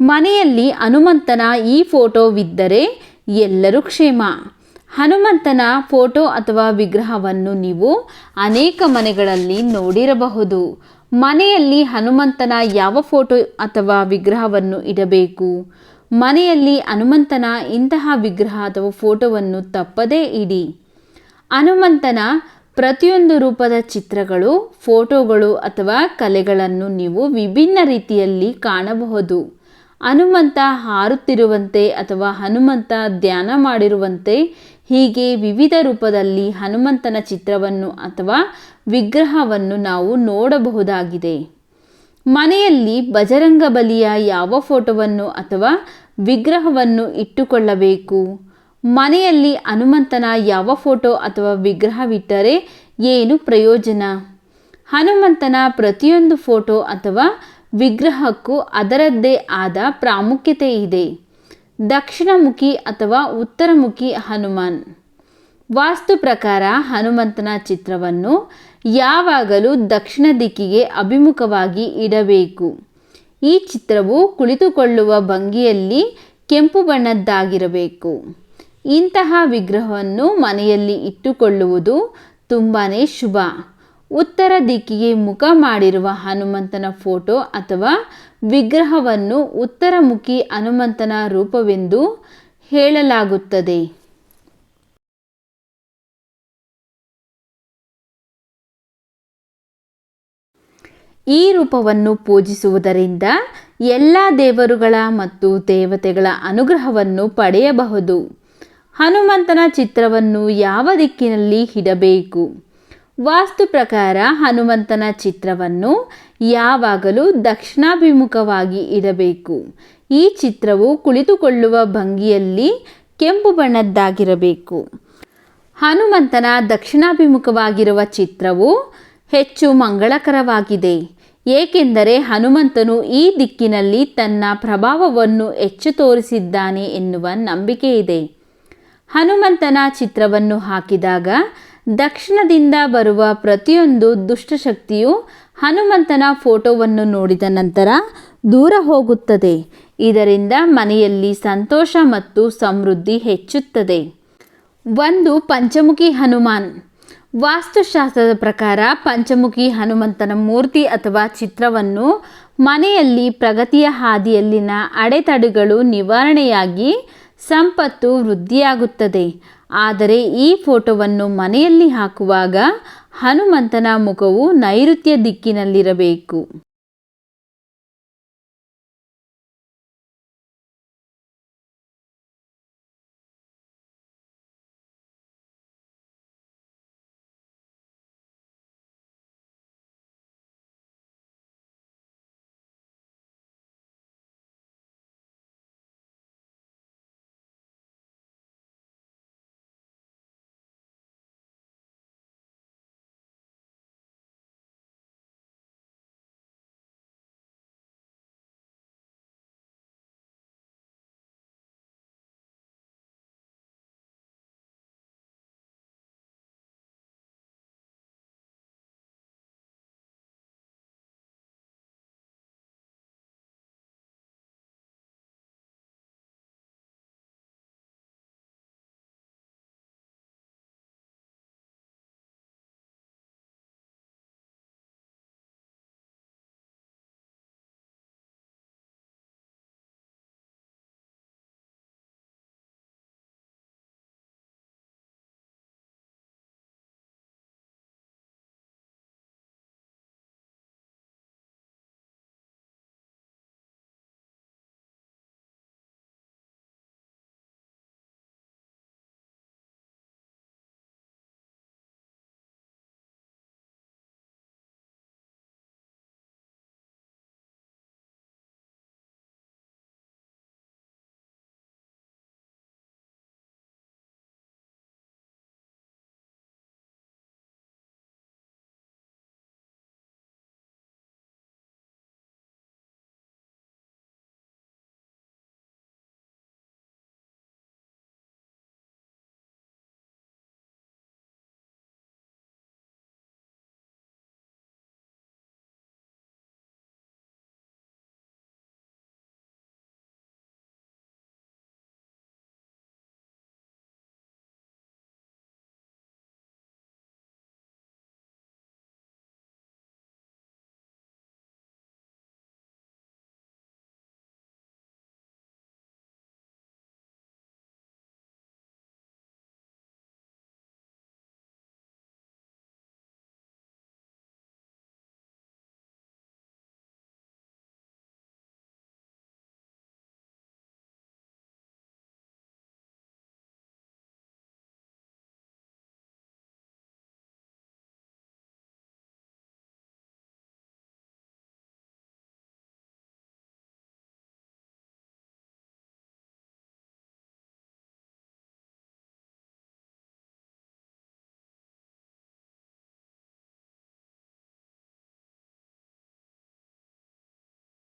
ಮನೆಯಲ್ಲಿ ಹನುಮಂತನ ಈ ಫೋಟೋವಿದ್ದರೆ ಎಲ್ಲರೂ ಕ್ಷೇಮ. ಹನುಮಂತನ ಫೋಟೋ ಅಥವಾ ವಿಗ್ರಹವನ್ನು ನೀವು ಅನೇಕ ಮನೆಗಳಲ್ಲಿ ನೋಡಿರಬಹುದು. ಮನೆಯಲ್ಲಿ ಹನುಮಂತನ ಯಾವ ಫೋಟೋ ಅಥವಾ ವಿಗ್ರಹವನ್ನು ಇಡಬೇಕು? ಮನೆಯಲ್ಲಿ ಹನುಮಂತನ ಇಂತಹ ವಿಗ್ರಹ ಅಥವಾ ಫೋಟೋವನ್ನು ತಪ್ಪದೇ ಇಡಿ. ಹನುಮಂತನ ಪ್ರತಿಯೊಂದು ರೂಪದ ಚಿತ್ರಗಳು, ಫೋಟೋಗಳು ಅಥವಾ ಕಲೆಗಳನ್ನು ನೀವು ವಿಭಿನ್ನ ರೀತಿಯಲ್ಲಿ ಕಾಣಬಹುದು. ಹನುಮಂತ ಹಾರುತ್ತಿರುವಂತೆ ಅಥವಾ ಹನುಮಂತ ಧ್ಯಾನ ಮಾಡಿರುವಂತೆ ಹೀಗೆ ವಿವಿಧ ರೂಪದಲ್ಲಿ ಹನುಮಂತನ ಚಿತ್ರವನ್ನು ಅಥವಾ ವಿಗ್ರಹವನ್ನು ನಾವು ನೋಡಬಹುದಾಗಿದೆ. ಮನೆಯಲ್ಲಿ ಬಜರಂಗ ಬಲಿಯ ಯಾವ ಫೋಟೋವನ್ನು ಅಥವಾ ವಿಗ್ರಹವನ್ನು ಇಟ್ಟುಕೊಳ್ಳಬೇಕು? ಮನೆಯಲ್ಲಿ ಹನುಮಂತನ ಯಾವ ಫೋಟೋ ಅಥವಾ ವಿಗ್ರಹವಿಟ್ಟರೆ ಏನು ಪ್ರಯೋಜನ? ಹನುಮಂತನ ಪ್ರತಿಯೊಂದು ಫೋಟೋ ಅಥವಾ ವಿಗ್ರಹಕ್ಕೂ ಅದರದ್ದೇ ಆದ ಪ್ರಾಮುಖ್ಯತೆ ಇದೆ ದಕ್ಷಿಣಮುಖಿ ಅಥವಾ ಉತ್ತರಮುಖಿ ಹನುಮಾನ್. ವಾಸ್ತು ಪ್ರಕಾರ ಹನುಮಂತನ ಚಿತ್ರವನ್ನು ಯಾವಾಗಲೂ ದಕ್ಷಿಣ ದಿಕ್ಕಿಗೆ ಅಭಿಮುಖವಾಗಿ ಇಡಬೇಕು. ಈ ಚಿತ್ರವು ಕುಳಿತುಕೊಳ್ಳುವ ಭಂಗಿಯಲ್ಲಿ ಕೆಂಪು ಬಣ್ಣದ್ದಾಗಿರಬೇಕು. ಇಂತಹ ವಿಗ್ರಹವನ್ನು ಮನೆಯಲ್ಲಿ ಇಟ್ಟುಕೊಳ್ಳುವುದು ತುಂಬಾ ಶುಭ. ಉತ್ತರ ದಿಕ್ಕಿಗೆ ಮುಖ ಮಾಡಿರುವ ಹನುಮಂತನ ಫೋಟೋ ಅಥವಾ ವಿಗ್ರಹವನ್ನು ಉತ್ತರಮುಖಿ ಹನುಮಂತನ ರೂಪವೆಂದು ಹೇಳಲಾಗುತ್ತದೆ. ಈ ರೂಪವನ್ನು ಪೂಜಿಸುವುದರಿಂದ ಎಲ್ಲ ದೇವರುಗಳ ಮತ್ತು ದೇವತೆಗಳ ಅನುಗ್ರಹವನ್ನು ಪಡೆಯಬಹುದು. ಹನುಮಂತನ ಚಿತ್ರವನ್ನು ಯಾವ ದಿಕ್ಕಿನಲ್ಲಿ ಇಡಬೇಕು? ವಾಸ್ತು ಪ್ರಕಾರ ಹನುಮಂತನ ಚಿತ್ರವನ್ನು ಯಾವಾಗಲೂ ದಕ್ಷಿಣಾಭಿಮುಖವಾಗಿ ಇಡಬೇಕು. ಈ ಚಿತ್ರವು ಕುಳಿತುಕೊಳ್ಳುವ ಭಂಗಿಯಲ್ಲಿ ಕೆಂಪು ಬಣ್ಣದ್ದಾಗಿರಬೇಕು. ಹನುಮಂತನ ದಕ್ಷಿಣಾಭಿಮುಖವಾಗಿರುವ ಚಿತ್ರವು ಹೆಚ್ಚು ಮಂಗಳಕರವಾಗಿದೆ. ಏಕೆಂದರೆ ಹನುಮಂತನು ಈ ದಿಕ್ಕಿನಲ್ಲಿ ತನ್ನ ಪ್ರಭಾವವನ್ನು ಹೆಚ್ಚು ತೋರಿಸಿದ್ದಾನೆ ಎನ್ನುವ ನಂಬಿಕೆ ಇದೆ ಹನುಮಂತನ ಚಿತ್ರವನ್ನು ಹಾಕಿದಾಗ ದಕ್ಷಿಣದಿಂದ ಬರುವ ಪ್ರತಿಯೊಂದು ದುಷ್ಟಶಕ್ತಿಯು ಹನುಮಂತನ ಫೋಟೋವನ್ನು ನೋಡಿದ ನಂತರ ದೂರ ಹೋಗುತ್ತದೆ. ಇದರಿಂದ ಮನೆಯಲ್ಲಿ ಸಂತೋಷ ಮತ್ತು ಸಮೃದ್ಧಿ ಹೆಚ್ಚುತ್ತದೆ. ಒಂದು ಪಂಚಮುಖಿ ಹನುಮಾನ್. ವಾಸ್ತುಶಾಸ್ತ್ರದ ಪ್ರಕಾರ ಪಂಚಮುಖಿ ಹನುಮಂತನ ಮೂರ್ತಿ ಅಥವಾ ಚಿತ್ರವನ್ನು ಮನೆಯಲ್ಲಿ ಪ್ರಗತಿಯ ಹಾದಿಯಲ್ಲಿನ ಅಡೆತಡೆಗಳು ನಿವಾರಣೆಯಾಗಿ ಸಂಪತ್ತು ವೃದ್ಧಿಯಾಗುತ್ತದೆ. ಆದರೆ ಈ ಫೋಟೋವನ್ನು ಮನೆಯಲ್ಲಿ ಹಾಕುವಾಗ ಹನುಮಂತನ ಮುಖವು ನೈಋತ್ಯ ದಿಕ್ಕಿನಲ್ಲಿರಬೇಕು.